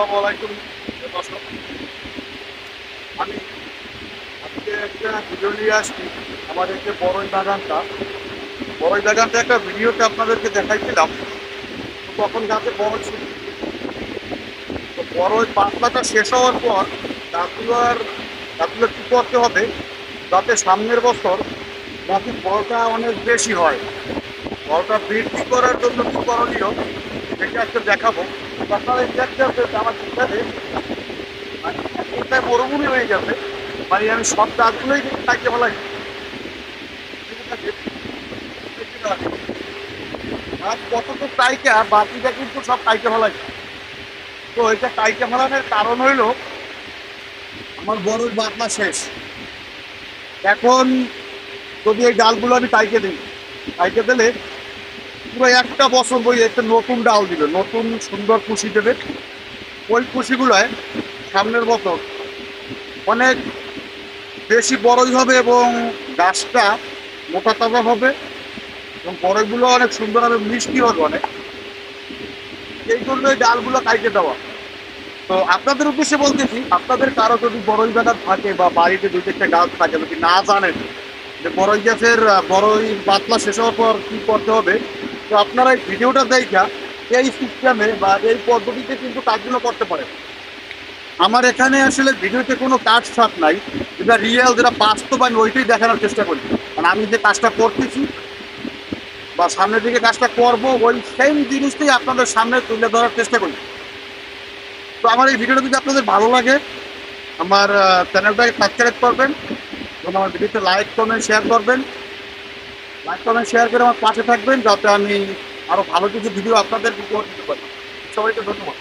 আসসালামু দর্শক। আমি আজকে একটা ভিডিও নিয়ে আসছি আমাদের যে বড়ই বাগানটা। বড়ই বাগানটা একটা ভিডিওতে আপনাদেরকে দেখাইছিলাম। তখন গাছে বড় ছিল। তো বড়ই পাতলাটা শেষ হওয়ার পর গাছগুলো আর গাছগুলো কী করতে হবে, যাতে সামনের বছর গাছের ফলটা অনেক বেশি হয়। ফলটা বৃদ্ধি করার জন্য কী করণীয়, সেটা একটা দেখাবো। মানে মরুভূমি হয়ে যাবে। মানে আমি সব গাছগুলোই কিন্তু কাটতে ফেলাই গাছ কতটুকু কাইটা বাকিটা কিন্তু সব কাইটে ফেলাই তো এটা কাইটে ফেলানোর কারণ হইল, আমার বড় বাতলা শেষ। এখন যদি এই ডালগুলো আমি কাইটে দিই, কাইটে দিলে পুরো একটা বছর বই, একটা নতুন ডাল দিবে নতুন সুন্দর কুশি দেবে। ওই কুশিগুলোয় সামনের বছর অনেক বেশি বড়ই হবে এবং গাছটা মোটা তাজা হবে এবং বড়ইগুলো অনেক সুন্দর হবে, মিষ্টি হবে অনেক। এই জন্য এই ডালগুলো কাইটে দেওয়া। তো আপনাদের উদ্দেশ্যে বলতেছি, আপনাদের কারও যদি বড়ই বাগান থাকে বা বাড়িতে দুই চারটা গাছ থাকে, যদি না জানেন যে বড়ই গাছের, বড়ই পাতলা শেষ হওয়ার পর কী করতে হবে তো আপনারা এই ভিডিওটা দেখা এই সিস্টেমে বা এই পদ্ধতিতে কিন্তু কাজগুলো করতে পারেন। আমার এখানে আসলে ভিডিওতে কোনো কাজ সাপ নাই, যেটা রিয়েল যেটা বাস্তব আমি ওইটাই দেখানোর চেষ্টা করি। কারণ আমি যে কাজটা করতেছি বা সামনের দিকে কাজটা করব, ওই সেম জিনিসটাই আপনাদের সামনে তুলে ধরার চেষ্টা করি। তো আমার এই ভিডিওটা যদি আপনাদের ভালো লাগে, আমার চ্যানেলটাকে সাবস্ক্রাইব করবেন এবং আমার ভিডিওতে লাইক করবেন শেয়ার করবেন। লাইক কমেন্ট শেয়ার করে আমার পাশে থাকবেন, যাতে আমি আরও ভালো কিছু ভিডিও আপনাদের উপহার দিতে পারি। সবাইকে ধন্যবাদ।